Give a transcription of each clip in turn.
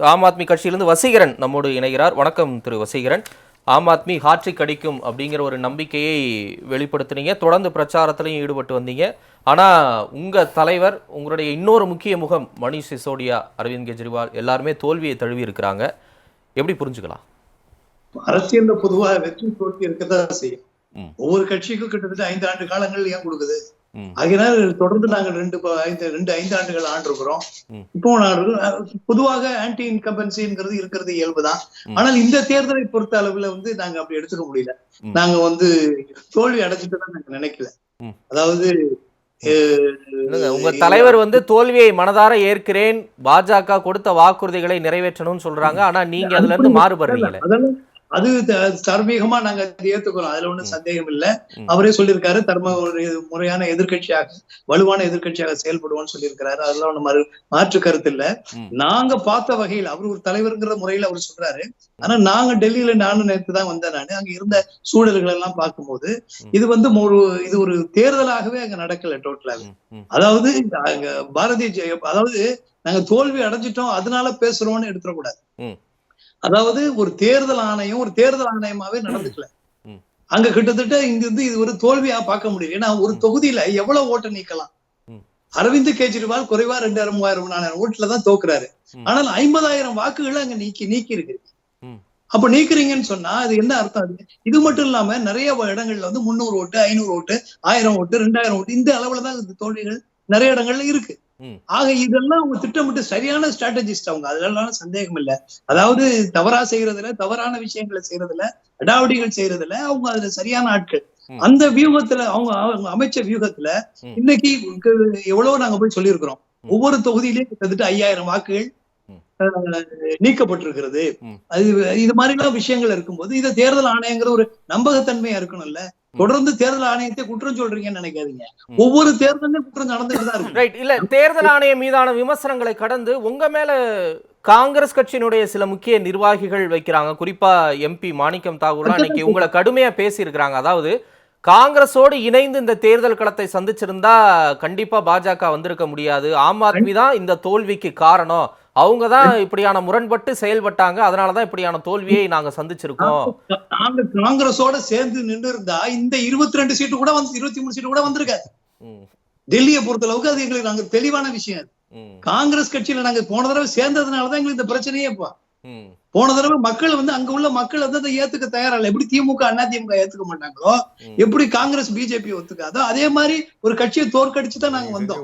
ஆம் ஆத்மி கட்சியிலிருந்து வசீகரன் நம்மோடு இணைகிறார். வணக்கம் திரு வசீகரன். ஆம் ஆத்மி ஹாட்சி கடிக்கும் அப்படிங்கிற ஒரு நம்பிக்கையை வெளிப்படுத்துனீங்க. தொடர்ந்து பிரச்சாரத்திலையும் ஈடுபட்டு வந்தீங்க. ஆனா உங்க தலைவர் உங்களுடைய இன்னொரு முக்கிய முகம் மணிஷ் சிசோடியா அரவிந்த் கெஜ்ரிவால் எல்லாருமே தோல்வியை தழுவி இருக்கிறாங்க எப்படி புரிஞ்சுக்கலாம்? அரசியல்ல பொதுவா வெற்றி தோல்வி இருக்கதான் செய்யும். ஒவ்வொரு கட்சிக்கும் கிட்டத்தட்ட ஐந்து ஆண்டு காலங்கள் ஏன் கொடுக்குது? ம். ஆகையினால் தொடர்ந்து நாங்கள் ரெண்டு ஐந்து ரெண்டு ஐந்து ஆண்டுகள் ஆண்டிருக்கிறோம். இப்போ பொதுவாக ஆன்டி இன்கம்பன்சிங்கிறது இருக்கிறது இயல்புதான். ஆனால் இந்த தேர்தலை பொறுத்த அளவுல வந்து நாங்க அப்படி எடுத்துக்க முடியல. நாங்க வந்து தோல்வி அடைஞ்சிட்டு நாங்க நினைக்கல. அதாவது உங்க தலைவர் வந்து தோல்வியை மனதார ஏற்கிறேன் பாஜக கொடுத்த வாக்குறுதிகளை நிறைவேற்றணும்னு சொல்றாங்க ஆனா நீங்க அதுல இருந்து மாறுபடுறீங்களே அது தார்மீகமா நாங்க ஏத்துக்கிறோம் அதுல ஒண்ணும். சந்தேகம் இல்ல. அவரே சொல்லியிருக்காரு தர்ம ஒரு முறையான எதிர்க்கட்சியாக வலுவான எதிர்க்கட்சியாக செயல்படுவோம்னு சொல்லியிருக்கிறாரு அதெல்லாம் ஒண்ணு மறு மாற்று கருத்து இல்ல. நாங்க பார்த்த வகையில் அவர் ஒரு தலைவர்ங்கிற முறையில அவர் சொல்றாரு ஆனா நாங்க டெல்லியில நானும் நேற்று தான் வந்தேன் நானு அங்க இருந்த சூழல்கள் எல்லாம் பார்க்கும்போது. இது வந்து ஒரு இது ஒரு தேர்தலாகவே அங்க நடக்கல டோட்டலா அதாவது அங்க பாரதிய அதாவது நாங்க தோல்வி அடைஞ்சிட்டோம் அதனால பேசுறோம்னு எடுத்துடக்கூடாது. அதாவது ஒரு தேர்தல் ஆணையம் ஒரு தேர்தல் ஆணையமாவே நடந்துக்கல. அங்க கிட்டத்தட்ட இங்க இருந்து இது ஒரு தோல்வியா பார்க்க முடியும் ஏன்னா ஒரு தொகுதியில எவ்வளவு ஓட்டை நீக்கலாம். அரவிந்த் கெஜ்ரிவால் குறைவா ரெண்டாயிரம் மூவாயிரம் நாலாயிரம் ஓட்டுல தான் தோக்குறாரு. ஆனால் ஐம்பதாயிரம் வாக்குகளை அங்க நீக்கி நீக்கி இருக்கு. அப்ப நீக்குறீங்கன்னு சொன்னா அது என்ன அர்த்தம் அது இது மட்டும் இல்லாம நிறைய இடங்கள்ல வந்து முந்நூறு ஓட்டு ஐநூறு ஓட்டு ஆயிரம் ஓட்டு ரெண்டாயிரம் ஓட்டு இந்த அளவுல தான் இந்த தோல்விகள் நிறைய இடங்கள்ல இருக்கு. ஆக இதெல்லாம் அவங்க திட்டமிட்டு சரியான ஸ்ட்ராட்டஜிஸ்ட் அவங்க அதெல்லாம் சந்தேகம் இல்ல அதாவது தவறா செய்யறதுல தவறான விஷயங்களை செய்யறதுல அடாவடிகள் செய்யறதுல அவங்க அதுல சரியான ஆட்கள். அந்த வியூகத்துல அவங்க அவங்க அமைச்ச வியூகத்துல. இன்னைக்கு எவ்வளவு நாங்க போய் சொல்லியிருக்கிறோம். ஒவ்வொரு தொகுதியிலயும் கிட்டத்தட்ட ஐயாயிரம் வாக்குகள் நீக்கப்பட்டிருக்கிறது. அது இது மாதிரி எல்லாம் விஷயங்கள் இருக்கும்போது இதை தேர்தல் ஆணையங்கிற ஒரு நம்பகத்தன்மையா இருக்கணும்ல? தொடர்ந்து தேர்தல் ஆணையத்தை குற்றம் சொல்றீங்கன்னு நினைக்காதீங்க. ஒவ்வொரு தேர்தலும் குற்றம் நடந்துட்டு தான் இருக்கு ரைட் இல்ல தேர்தல் ஆணையம் மீதான விமர்சனங்களை கடந்து உங்க மேல காங்கிரஸ் கட்சியினுடைய சில முக்கிய நிர்வாகிகள் வைக்கிறாங்க. குறிப்பா எம்பி மாணிக்கம் தாகூர்லாம் இன்னைக்கு உங்களை கடுமையா பேசியிருக்கிறாங்க. அதாவது காங்கிரஸோடு இணைந்து இந்த தேர்தல் களத்தை சந்திச்சிருந்தா கண்டிப்பா பாஜக வந்திருக்க முடியாது. ஆம் ஆத்மி தான் இந்த தோல்விக்கு காரணம். அவங்க தான் இப்படியான முரண்பட்டு செயல்பட்டாங்க. அதனாலதான் இப்படியான தோல்வியை நாங்க சந்திச்சிருக்கோம். நாங்க காங்கிரஸோட சேர்ந்து நின்று இருந்தா இந்த இருபத்தி ரெண்டு சீட்டு கூட வந்து இருபத்தி மூணு சீட்டு கூட வந்திருக்காது. டெல்லியை பொறுத்த அளவுக்கு அது எங்களுக்கு நாங்க தெளிவான விஷயம். காங்கிரஸ் கட்சியில நாங்க போன தடவை சேர்ந்ததுனாலதான் எங்களுக்கு இந்த பிரச்சனையே இப்போ. போன தடவை மக்கள் வந்து அங்க உள்ள மக்கள் வந்து அதை ஏத்துக்க தயாரா இல்லை எப்படி திமுக அண்ணா திமுக ஏத்துக்க மாட்டாங்களோ. எப்படி காங்கிரஸ் பிஜேபி ஒத்துக்காதோ அதே மாதிரி ஒரு கட்சியை தோற்கடிச்சு தான் நாங்க வந்தோம்.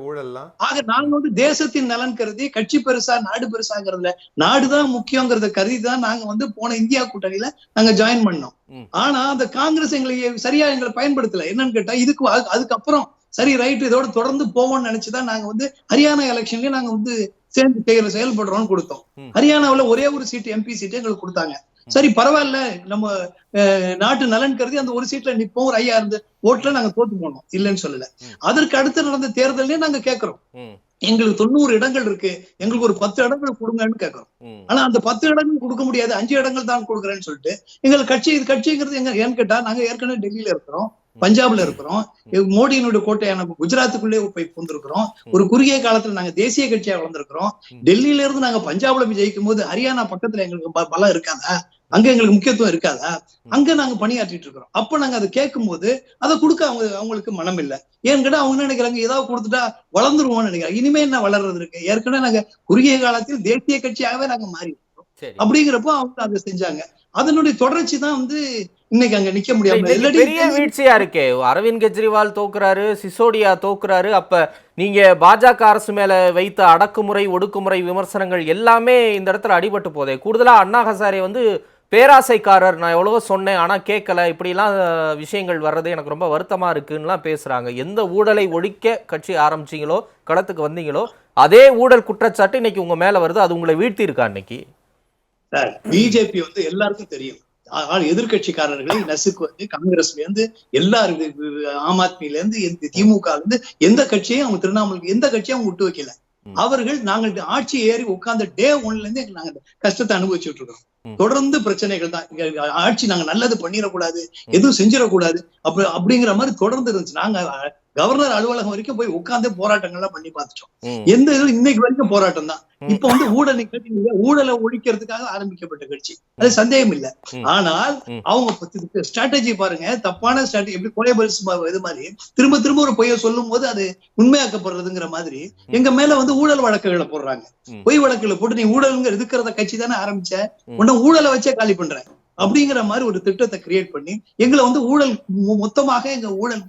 ஆக நாங்க வந்து தேசத்தின் நலன் கருதி கட்சி பெருசா நாடு பெருசாங்கிறதுல நாடுதான் முக்கியங்கிறத கருதி தான் நாங்க வந்து போன இந்தியா கூட்டணியில நாங்க ஜாயின் பண்ணோம். ஆனா அந்த காங்கிரஸ் எங்களை சரியா எங்களை பயன்படுத்தல. என்னன்னு கேட்டா இதுக்கு அது- அதுக்கப்புறம் சரி ரைட் இதோட தொடர்ந்து போவோம்னு நினைச்சுதான் நாங்க வந்து ஹரியானா எலெக்ஷன்லயே நாங்க வந்து சேர்ந்து செய்யற செயல்படுறோம்னு கொடுத்தோம். ஹரியானாவுல ஒரே ஒரு சீட் எம்பி சீட் எங்களுக்கு கொடுத்தாங்க. சரி பரவாயில்ல. நம்ம நாட்டு நலன் கருதி அந்த ஒரு சீட்ல நிப்போம். ஒரு ஐயா இருந்து ஓட்டுல நாங்க தோத்து போனோம். இல்லைன்னு சொல்லல. அதற்கு அடுத்து நடந்த தேர்தலே நாங்க கேட்கிறோம் எங்களுக்கு தொண்ணூறு இடங்கள் இருக்கு. எங்களுக்கு ஒரு பத்து இடங்கள் கொடுங்கன்னு கேட்கறோம் ஆனா அந்த பத்து இடங்கள் கொடுக்க முடியாது. அஞ்சு இடங்கள் தான் கொடுக்குறேன்னு சொல்லிட்டு எங்கள் கட்சி இது கட்சிங்கிறது எங்க ஏன்னு கேட்டா நாங்க ஏற்கனவே டெல்லியில இருக்கிறோம். பஞ்சாப்ல இருக்கிறோம். மோடியினுடைய கோட்டையான குஜராத்துக்குள்ளே போய் புந்திருக்கிறோம். ஒரு குறுகிய காலத்துல நாங்க தேசிய கட்சியா வளர்ந்துருக்கிறோம். டெல்லியில இருந்து நாங்க பஞ்சாப்ல போய் ஜெயிக்கும் போது ஹரியானா பக்கத்துல எங்களுக்கு பலம் இருக்காதா? அங்க எங்களுக்கு முக்கியத்துவம் இருக்காதா? அங்க நாங்க பணியாற்றிட்டு இருக்கிறோம். அப்ப நாங்க அதை கேட்கும் போது அதை கொடுக்க அவங்க அவங்களுக்கு மனம் இல்ல ஏன்னு கேட்டா அவங்க நினைக்கிறாங்க? ஏதாவது கொடுத்துட்டா வளர்ந்துருவோம்னு நினைக்கிறாங்க. இனிமே என்ன வளர்றது இருக்கு? ஏற்கனவே நாங்க குறுகிய காலத்தில் தேசிய கட்சியாகவே நாங்க மாறி அப்படிங்கிறப்போ அவங்க அதை செஞ்சாங்க. அதனுடைய தொடர்ச்சி தான் வந்து இன்னைக்கு அங்க நிக்க முடியாம பெரிய வீழ்ச்சியா இருக்கே. அரவிந்த் கெஜ்ரிவால் தோக்குறாரு சிசோடியா தோக்குறாரு. அப்ப நீங்க பாஜக அரசு மேல வைத்த அடக்குமுறை ஒடுக்குமுறை விமர்சனங்கள் எல்லாமே இந்த இடத்துல அடிபட்டு போதே. கூடுதலா அண்ணா ஹசாரே வந்து பேராசைக்காரர். நான் எவ்வளவோ சொன்னேன் ஆனா கேட்கல. இப்படிலாம் விஷயங்கள் வர்றது எனக்கு ரொம்ப வருத்தமா இருக்குன்னுலாம் பேசுறாங்க. எந்த ஊழலை ஒழிக்க கட்சி ஆரம்பிச்சீங்களோ களத்துக்கு வந்தீங்களோ அதே ஊழல் குற்றச்சாட்டு இன்னைக்கு உங்க மேல வருது. அது உங்களை வீழ்த்தி இருக்கா இன்னைக்கு? பிஜேபி வந்து எல்லாருக்கும் தெரியும் எதிர்க்கட்சிக்காரர்களை நசுக்குவது காங்கிரஸ்ல இருந்து இது ஆம் ஆத்மில இருந்து எந்த- திமுக இருந்து எந்த கட்சியும் அவங்க திருவண்ணாமலைக்கு எந்த கட்சியும் அவங்க விட்டு வைக்கல. அவர்கள் நாங்கள் ஆட்சி ஏறி உட்கார்ந்த டே ஒன்ல இருந்து நாங்க கஷ்டத்தை அனுபவிச்சுட்டு இருக்கோம். தொடர்ந்து பிரச்சனைகள் தான் ஆட்சி நாங்க நல்லது பண்ணிடக்கூடாது. எதுவும் செஞ்சிடக்கூடாது அப்ப அப்படிங்கிற மாதிரி தொடர்ந்து இருந்துச்சு நாங்க கவர்னர் அலுவலகம் வரைக்கும் போய் உட்கார்ந்து போராட்டங்கள்லாம் பண்ணி பார்த்துட்டோம். எந்த இதுவும் இன்னைக்கு வரைக்கும் போராட்டம் தான். இப்ப வந்து ஊழல் கேட்டீங்க, ஊழலை ஒழிக்கிறதுக்காக ஆரம்பிக்கப்பட்ட கட்சி அது சந்தேகம் இல்ல. ஆனால். அவங்க ஸ்ட்ராட்டஜி பாருங்க தப்பான ஸ்ட்ராட்டஜி எப்படி கொலைபல்ஸ் இது மாதிரி திரும்ப திரும்ப ஒரு பொய்ய சொல்லும் போது அது உண்மையாக்கப்படுறதுங்கிற மாதிரி எங்க மேல வந்து ஊழல் வழக்குகளை போடுறாங்க. பொய் வழக்குகளை போட்டு நீ ஊழல்ங்கிற இருக்கிறத கட்சி தானே ஆரம்பிச்ச. உன்ன ஊழலை வச்சே காலி பண்றேன் அப்படிங்கிற மாதிரி ஒரு திட்டத்தை கிரியேட் பண்ணி எங்களை வந்து ஊழல் மொத்தமாக எங்க ஊழல்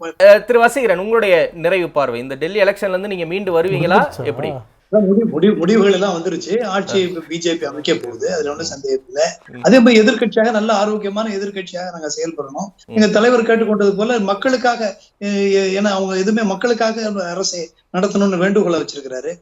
திரு வசீகரன் உங்களுடைய நிறைவு பார்வை இந்த டெல்லி எலெக்ஷன்ல இருந்து நீங்க மீண்டு வருவீங்களா? எப்படி? முடிவு முடிவு முடிவுகள் எல்லாம் வந்துருச்சு. ஆட்சி பிஜேபி அமைக்க போகுது அதுல ஒண்ணும் சந்தேகம் இல்ல. அதே மாதிரி எதிர்க்கட்சியாக நல்ல ஆரோக்கியமான எதிர்க்கட்சியாக நாங்க செயல்படணும். எங்க தலைவர் கேட்டுக்கொண்டது போல மக்களுக்காக அஹ், ஏன்னா அவங்க எதுவுமே மக்களுக்காக அரசை நடத்தணும்னு வேண்டுகோளை வச்சிருக்கிறாரு.